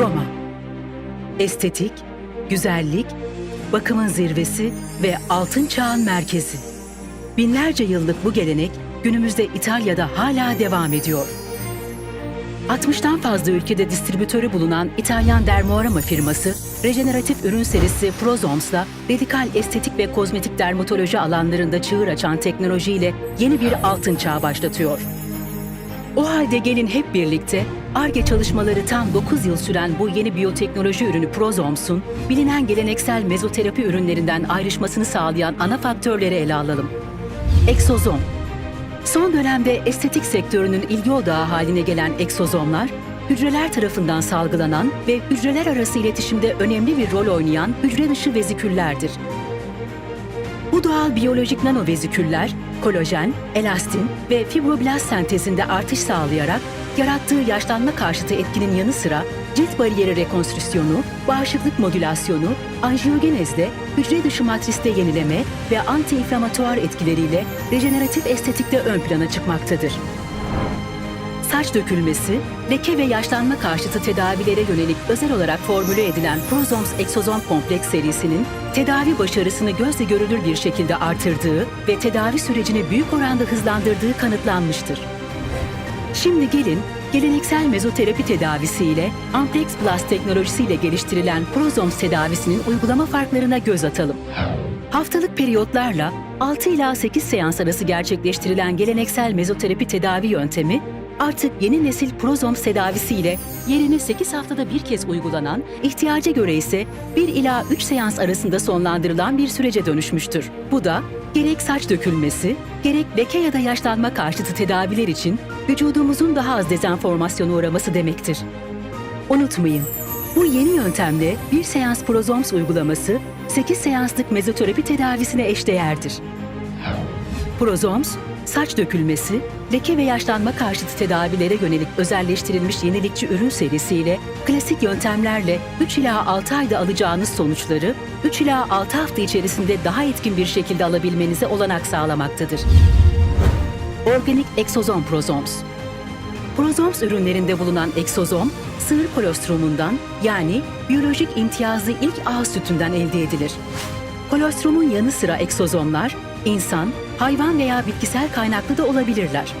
Roma. Estetik, güzellik, bakımın zirvesi ve altın çağın merkezi. Binlerce yıllık bu gelenek günümüzde İtalya'da hala devam ediyor. 60'tan fazla ülkede distribütörü bulunan İtalyan Dermoarama firması, rejeneratif ürün serisi Prozoms'la radikal estetik ve kozmetik dermatoloji alanlarında çığır açan teknolojiyle yeni bir altın çağ başlatıyor. O halde gelin hep birlikte ARGE çalışmaları tam 9 yıl süren bu yeni biyoteknoloji ürünü Prozoms'un bilinen geleneksel mezoterapi ürünlerinden ayrışmasını sağlayan ana faktörleri ele alalım. Eksozom Son dönemde estetik sektörünün ilgi odağı haline gelen eksozomlar, hücreler tarafından salgılanan ve hücreler arası iletişimde önemli bir rol oynayan hücre dışı veziküllerdir. Bu doğal biyolojik nanoveziküller, kolajen, elastin ve fibroblast sentezinde artış sağlayarak yarattığı yaşlanma karşıtı etkinin yanı sıra cilt bariyeri rekonstrüksiyonu, bağışıklık modülasyonu, anjiyogenezde, hücre dışı matriste yenileme ve anti-inflamatuar etkileriyle rejeneratif estetikte ön plana çıkmaktadır. Saç dökülmesi, leke ve yaşlanma karşıtı tedavilere yönelik özel olarak formüle edilen Prozoms Exozom Kompleks serisinin tedavi başarısını gözle görülür bir şekilde artırdığı ve tedavi sürecini büyük oranda hızlandırdığı kanıtlanmıştır. Şimdi gelin geleneksel mezoterapi tedavisiyle Amplex Plus teknolojisiyle geliştirilen Prozoms tedavisinin uygulama farklarına göz atalım. Haftalık periyotlarla 6 ila 8 seans arası gerçekleştirilen geleneksel mezoterapi tedavi yöntemi artık yeni nesil Prozoms tedavisiyle yerini 8 haftada bir kez uygulanan, ihtiyaca göre ise 1 ila 3 seans arasında sonlandırılan bir sürece dönüşmüştür. Bu da gerek saç dökülmesi, gerek leke ya da yaşlanma karşıtı tedaviler için vücudumuzun daha az dezenformasyona uğraması demektir. Unutmayın, bu yeni yöntemle bir seans Prozoms uygulaması 8 seanslık mezoterapi tedavisine eşdeğerdir. Prozoms, saç dökülmesi, leke ve yaşlanma karşıtı tedavilere yönelik özelleştirilmiş yenilikçi ürün serisiyle klasik yöntemlerle 3 ila 6 ayda alacağınız sonuçları 3 ila 6 hafta içerisinde daha etkin bir şekilde alabilmenize olanak sağlamaktadır. Organik Exozom Prozoms Prozoms ürünlerinde bulunan eksozom, sığır kolostromundan yani biyolojik imtiyazlı ilk ağız sütünden elde edilir. Kolostromun yanı sıra eksozomlar, insan, hayvan veya bitkisel kaynaklı da olabilirler.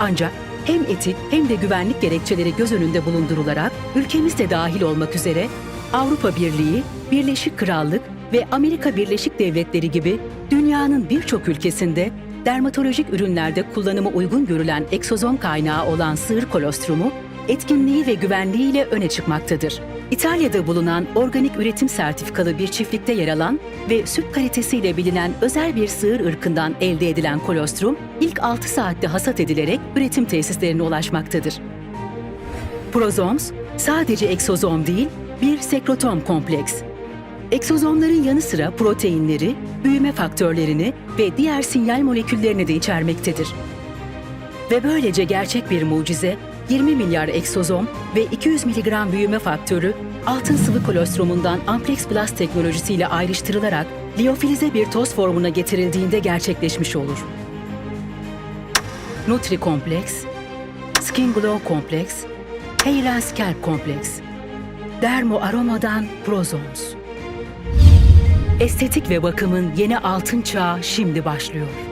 Ancak hem etik hem de güvenlik gerekçeleri göz önünde bulundurularak ülkemiz de dahil olmak üzere Avrupa Birliği, Birleşik Krallık ve Amerika Birleşik Devletleri gibi dünyanın birçok ülkesinde dermatolojik ürünlerde kullanımı uygun görülen eksozom kaynağı olan sığır kolostromu etkinliği ve güvenliğiyle öne çıkmaktadır. İtalya'da bulunan organik üretim sertifikalı bir çiftlikte yer alan ve süt kalitesiyle bilinen özel bir sığır ırkından elde edilen kolostrum ilk 6 saatte hasat edilerek üretim tesislerine ulaşmaktadır. Prozoms sadece eksozom değil, bir sekrotom kompleks. Eksozomların yanı sıra proteinleri, büyüme faktörlerini ve diğer sinyal moleküllerini de içermektedir. Ve böylece gerçek bir mucize 20 milyar eksozom ve 200 miligram büyüme faktörü altın sıvı kolostromundan Amplex Plus teknolojisiyle ayrıştırılarak liyofilize bir toz formuna getirildiğinde gerçekleşmiş olur. Nutri Kompleks, Skin Glow Kompleks, Hair Scalp Kompleks, Dermo Aroma'dan Prozoms. Estetik ve bakımın yeni altın çağı şimdi başlıyor.